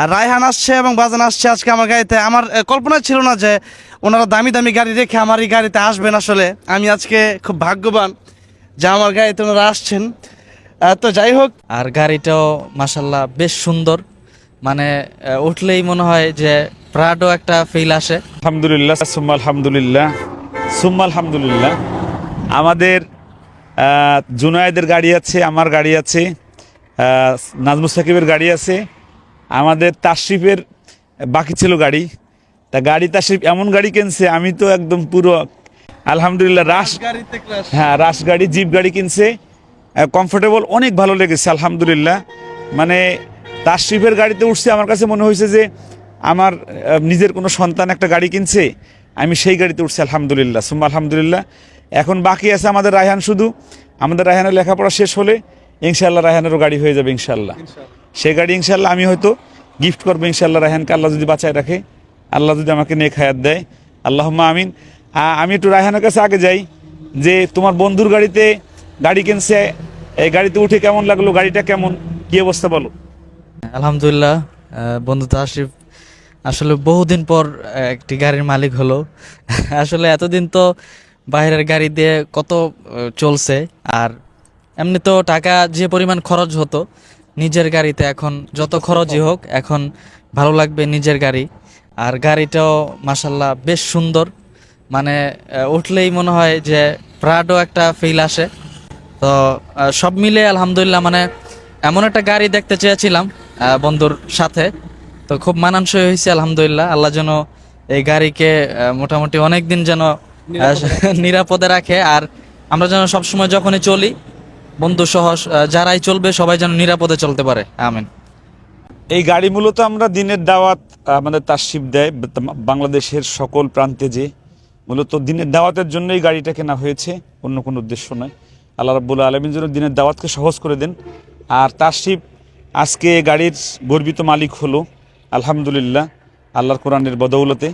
আর রায়হান আসছে এবং বাজান আসছে আজকে আমার গাড়িতে। আমার কল্পনা ছিল না যে ওনারা দামি দামি গাড়ি রেখে আমার এই গাড়িতে আসবেন আসলে। আমি আজকে খুব ভাগ্যবান যে আমার গাড়িতে ওনারা আসছেন। তো যাই হোক। আর গাড়িটাও মাসাল্লাহ বেশ সুন্দর। মানে উঠলেই মনে হয় যে প্রাডো একটা ফিল আসে। আলহামদুলিল্লাহ সুম্মা আলহামদুলিল্লাহ সুম্মা আলহামদুলিল্লাহ। আমাদের আহ, জুনায়েদের গাড়ি আছে আমার গাড়ি আছে আহ, নাজমুস সাকিবের গাড়ি আছে। আমাদের তাশরিফের বাকি ছিল গাড়ি। তা গাড়ি তাশরিফ এমন গাড়ি কিনছে আমি তো একদম পুরো আলহামদুলিল্লাহ রাশ হ্যাঁ রাশ গাড়ি জিপ গাড়ি কিনছে। কমফোর্টেবল অনেক ভালো লেগেছে আলহামদুলিল্লাহ। মানে তাশরিফের গাড়িতে উঠছে আমার কাছে মনে হয়েছে যে আমার নিজের কোনো সন্তান একটা গাড়ি কিনছে আমি সেই গাড়িতে উঠছি আলহামদুলিল্লাহ। সুম্মা আলহামদুলিল্লাহ। এখন বাকি আছে আমাদের রায়হান শুধু। আমাদের রায়হানের লেখাপড়া শেষ হলে ইনশাল্লাহ রায়হানেরও গাড়ি হয়ে যাবে ইনশাল্লাহ সেই গাড়ি ইনশাল্লাহ আমি হয়তো গিফট করব ইনশাল্লাহ রায়হানকে আল্লাহ যদি বাঁচায় রাখে, আল্লাহ যদি আমাকে নেক হায়াত দেয়। আল্লাহম্মা আমিন। আমি একটু রায়হানের কাছে আগে যাই, যে তোমার বন্ধুর গাড়িতে গাড়ি কিনছে, এই গাড়িতে উঠে কেমন লাগল, গাড়িটা কেমন, কি অবস্থা বলো। আলহামদুলিল্লাহ বন্ধু তাশরিফ আসলে বহুদিন পর একটি গাড়ির মালিক হলো। আসলে এতদিন তো বাইরের গাড়ি দিয়ে কত চলছে, আর এমনি তো টাকা যে পরিমাণ খরচ হতো নিজের গাড়িতে এখন যত খরচই হোক এখন ভালো লাগবে নিজের গাড়ি। আর গাড়িটাও মাসাল্লাহ বেশ সুন্দর। মানে উঠলেই মনে হয় যে প্রাডো একটা ফিল আসে। তো সব মিলে আলহামদুলিল্লাহ মানে এমন একটা গাড়ি দেখতে চেয়েছিলাম বন্ধুর সাথে। তো খুব মানানসই হয়েছে আলহামদুলিল্লাহ। আল্লাহ যেন এই গাড়িকে মোটামুটি অনেক দিন যেন নিরাপদে রাখে। আর আমরা যেন সবসময় যখনই চলি বন্ধু সহ যারাই চলবে সবাই যেন নিরাপদে চলতে পারে। আমিন। এই গাড়ি মূলত আমরা দিনের দাওয়াত আমাদের তাসিব দেয় বাংলাদেশের সকল প্রান্তে যে মূলত দিনের দাওয়াতের জন্য এই গাড়িটা কেনা হয়েছে, অন্য কোনো উদ্দেশ্য নয়। আল্লাহ রাব্বুল আলমিন যেন দিনের দাওয়াতকে সহজ করে দেন। আর তাসিব আজকে গাড়ির গর্বিত মালিক হলো, আলহামদুলিল্লাহ, আল্লাহর কোরআনের বদৌলতে।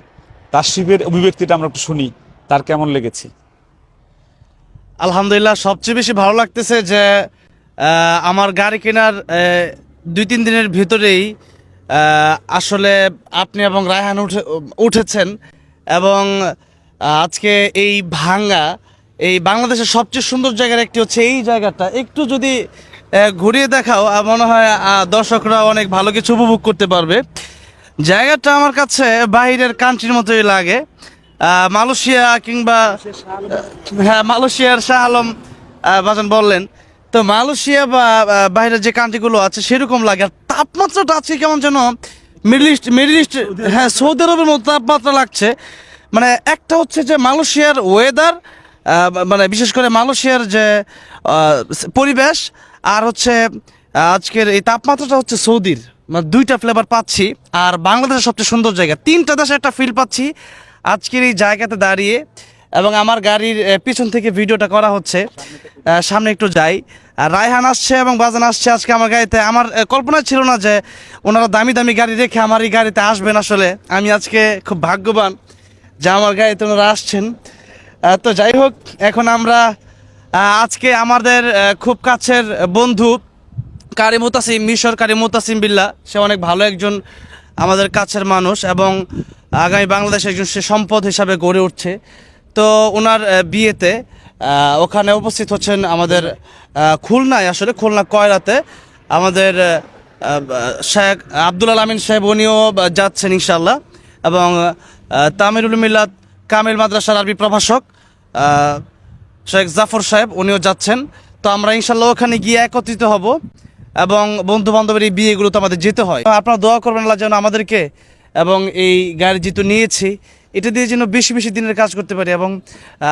তাসিফের অভিব্যক্তিটা আমরা একটু শুনি, তার কেমন লেগেছে? আলহামদুলিল্লাহ, সবচেয়ে বেশি ভালো লাগতেছে যে আমার গাড়ি কেনার দুই তিন দিনের ভিতরেই আসলে আপনি এবং রায়হান উঠে, উঠেছেন এবং আজকে এই ভাঙ্গা, এই বাংলাদেশের সবচেয়ে সুন্দর জায়গার একটি হচ্ছে এই জায়গাটা। একটু যদি ঘুরিয়ে দেখাও মনে হয় দর্শকরা অনেক ভালো কিছু উপভোগ করতে পারবে। জায়গাটা আমার কাছে বাইরের কান্ট্রির মতোই লাগে। মালয়েশিয়া কিংবা হ্যাঁ মালয়েশিয়ার শাহ আলম বাজান বললেন। তো মালয়েশিয়া বা বাইরের যে কান্ট্রিগুলো আছে, সেরকম লাগে। আর তাপমাত্রাটা আজকে কেমন যেন মিডল ইস্ট মিডল ইস্ট হ্যাঁ সৌদি আরবের মতো তাপমাত্রা লাগছে। মানে একটা হচ্ছে যে মালয়েশিয়ার ওয়েদার মানে বিশেষ করে মালয়েশিয়ার যে পরিবেশ, আর হচ্ছে আজকের এই তাপমাত্রাটা হচ্ছে সৌদির মানে দুইটা ফ্লেভার পাচ্ছি। আর বাংলাদেশের সবচেয়ে সুন্দর জায়গা। তিনটা দেশে একটা ফিল পাচ্ছি। আজকের এই জায়গাতে দাঁড়িয়ে এবং আমার গাড়ির পিছন থেকে ভিডিওটা করা হচ্ছে সামনে একটু যাই। রায়হান আসছে এবং বাজান আসছে আজকে আমার গাড়িতে। আমার কল্পনা ছিল না যে ওনারা দামি দামি গাড়ি রেখে আমার এই গাড়িতে আসবেন আসলে। আমি আজকে খুব ভাগ্যবান যে আমার গাড়িতে ওনারা আসছেন। তো যাই হোক, এখন আমরা আজকে আমাদের খুব কাছের বন্ধু কারি মুতাসিম, মিশর কারি মুতাসিম বিল্লা। সে অনেক ভালো একজন আমাদের কাছের মানুষ এবং আগামী বাংলাদেশে একজন সে সম্পদ হিসাবে গড়ে উঠছে। তো ওনার বিয়েতে ওখানে উপস্থিত হচ্ছেন আমাদের খুলনায়, আসলে খুলনা কয়রাতে আমাদের শেখ আব্দুল আলমিন সাহেব, উনিও যাচ্ছেন ইনশাল্লাহ এবং তামিরুল মিল্লাত কামিল মাদ্রাসার আরবি প্রভাষক শেখ জাফর সাহেব, উনিও যাচ্ছেন। তো আমরা ইনশাল্লাহ ওখানে গিয়ে একত্রিত হব এবং বন্ধু বান্ধবের এই বিয়েগুলো তো আমাদের যেতে হয়। আপনারা দোয়া করবেন আল্লাহ যেন আমাদেরকে এবং এই গাড়ি যেহেতু নিয়েছি, এটা দিয়ে যেন বেশি বেশি দিনের কাজ করতে পারি এবং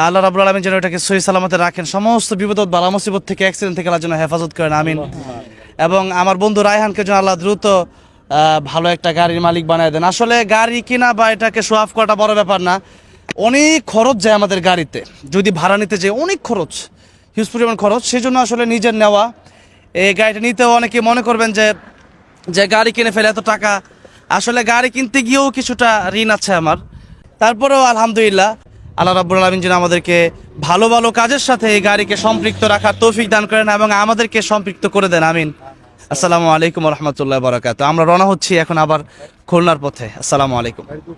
আল্লাহ রাবুল আলমিন যেন এটাকে সহি সালামতে রাখেন। সমস্ত বিপদ বালা মুসিবত থেকে অ্যাক্সিডেন্ট থেকে আল্লাহ যেন হেফাজত করেন, আমিন। এবং আমার বন্ধু রায়হানকে যেন আল্লাহ দ্রুত ভালো একটা গাড়ির মালিক বানায় দেন। আসলে গাড়ি কিনা বা এটাকে অফ করাটা বড় ব্যাপার না। অনেক খরচ যায় আমাদের গাড়িতে। যদি ভাড়া নিতে যাই, অনেক খরচ হিউজ পরিমাণ খরচ। সেই জন্য আসলে নিজের নেওয়া। এই গাড়িটা নিতেও অনেকে মনে করবেন যে যে গাড়ি কিনে ফেলে এত টাকা আসলে গাড়ি কিনতে গিয়েও কিছুটা ঋণ আছে আমার। তারপরেও আলহামদুলিল্লাহ আল্লাহ রাবুল আলমিন যেন আমাদেরকে ভালো ভালো কাজের সাথে এই গাড়িকে সম্পৃক্ত রাখার তৌফিক দান করেন এবং আমাদেরকে সম্পৃক্ত করে দেন, আমিন। আসসালামু আলাইকুম রহমতুল্লাহ বরাকাত আমরা রওনা হচ্ছি এখন আবার খুলনার পথে। আসসালামু আলাইকুম।